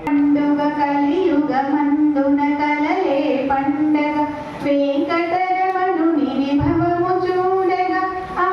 పండుగ కలియుగ మందున కలలే పండగ. వెంకటరమణుని విభవము చూడగా ఆ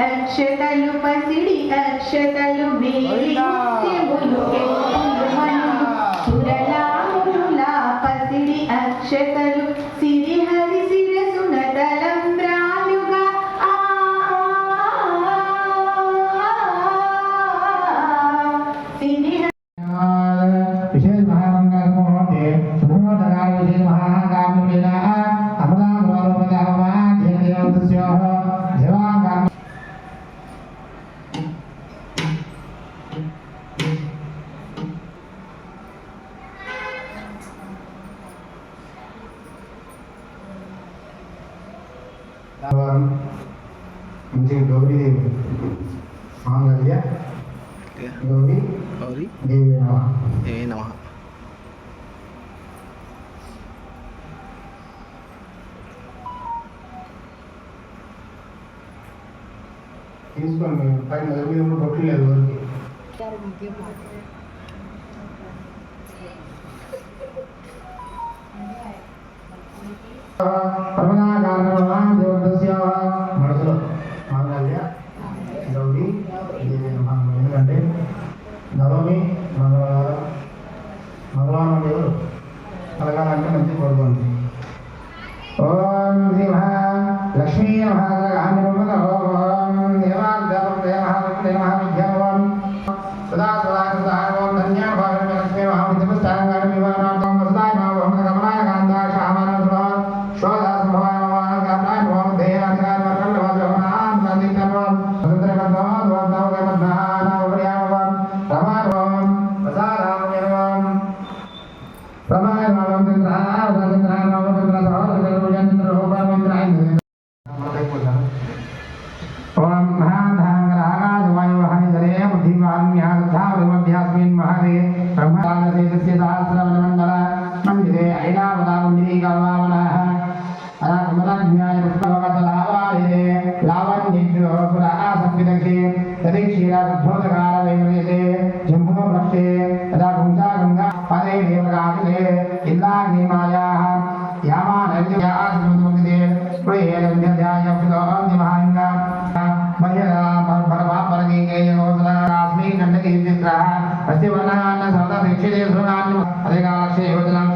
అక్షతలు పసిడి అక్షతలు మేలి ముత్యములు మాంగళ్య గౌరీ గౌరీ దేవి నమ ఏ నమ తీసుకోండి పైన మీద బొట్లు లేదు ఊరికి దేవతస్య ఐలావతామందిరీ కల్వామనః అనాకమలాజ్ఞాయ పుష్పవతలావారే లావణ్యేభ్యో పురాసంవిదక్షే తదీక్షీరాసద్ధోదకార వైమర్యతే జంభో భ్రష్టే తదా పుంసా గంగా పదే మహిళా యోజనాం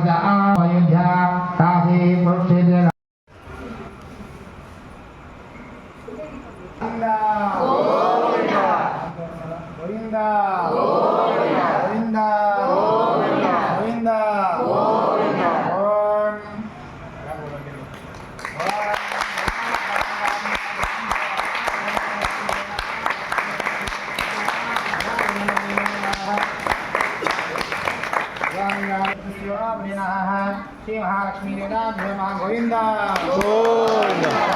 전화부리나 시 महालक्ष्मी 대단 대만 고인다 고인다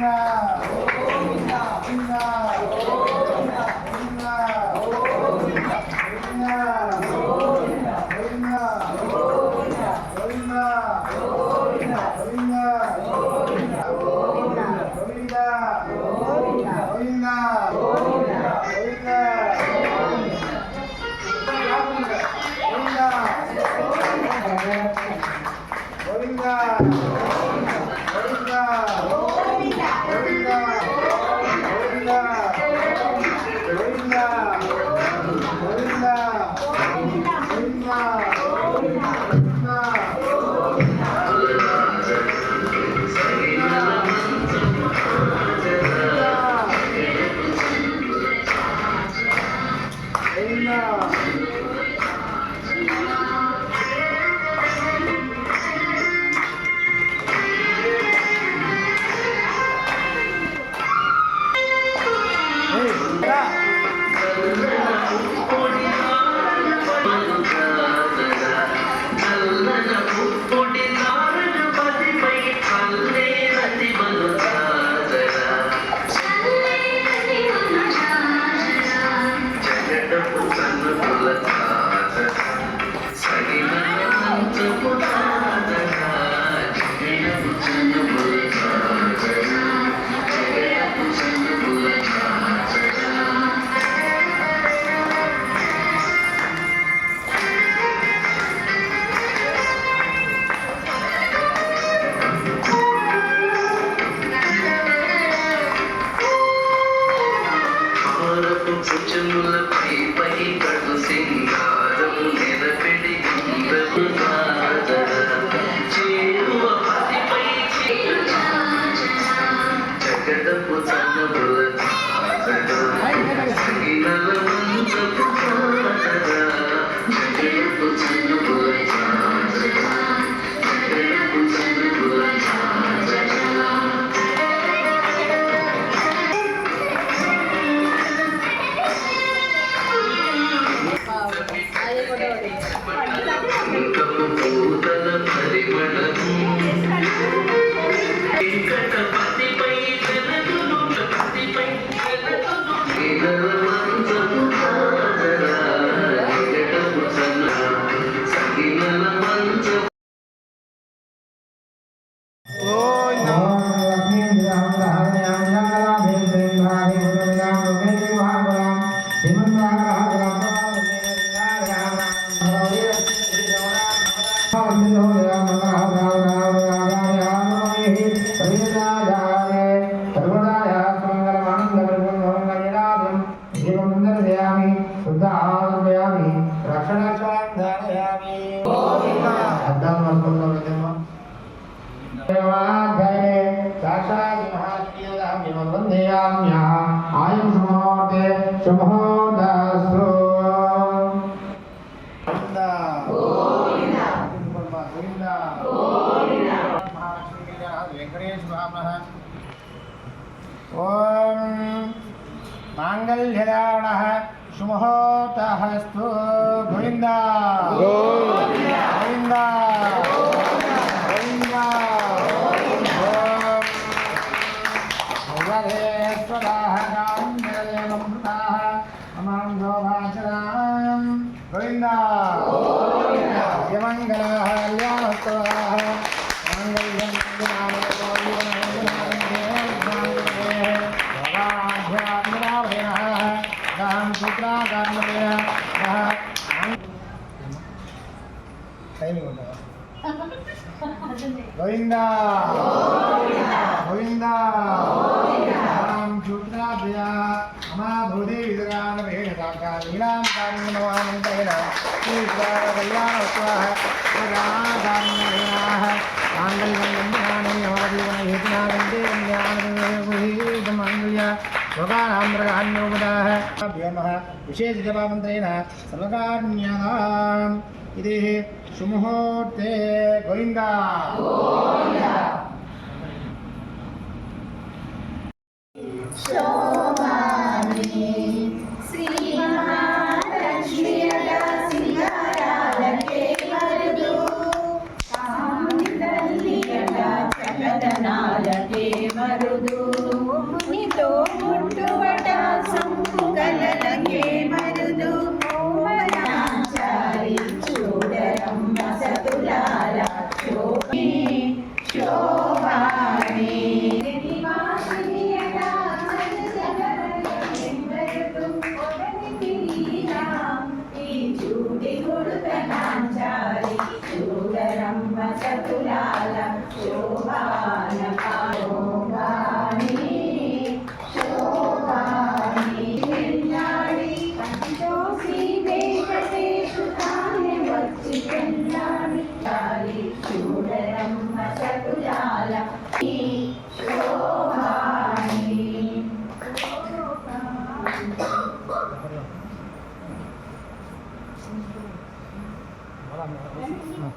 nga గోవింద. గోవింద. వెంకటేశ ఓం మాంగళ్యదారణ సుమహోతస్తు గోవింద. గోవింద. గోవిందేశ్వరాహ కామ్యం అమాంగోభాచరా గోవిందా మంగళాహల్యాస్తవాహ మంగళ్యం టైం ఉంటావా गोविंदा। गोविंदा। हम शुक्रा भया हमा भूदे विदरान भेद साक्षा नीलाम कारिण नवानंद हेना श्रीकार कल्याण स्वाह राम कारिण हेनाह आंगल वंदनानि हमारीवन हेतनानंदे वंदनानि मंगल्या स्वगानाम्रगान्योपदाः विशेष जपामन्त्रेण सर्वकार्ण्यानाम् ఇది సుముహూర్తే గోవిందా. శోభాని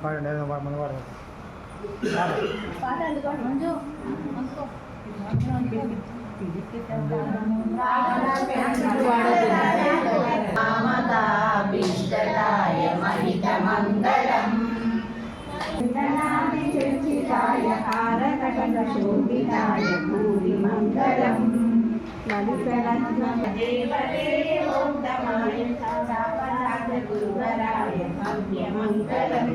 பாடண்டே மன பாடு பாடண்டு பாடு கொஞ்சம் கொஞ்சம் చర్చితాయ హారకటక శోభితాయ భూరి మంగళం లలితరత్నదేవదేవోత్తమాయ సాపరాజ గురువరాయ భవ్యమంగళం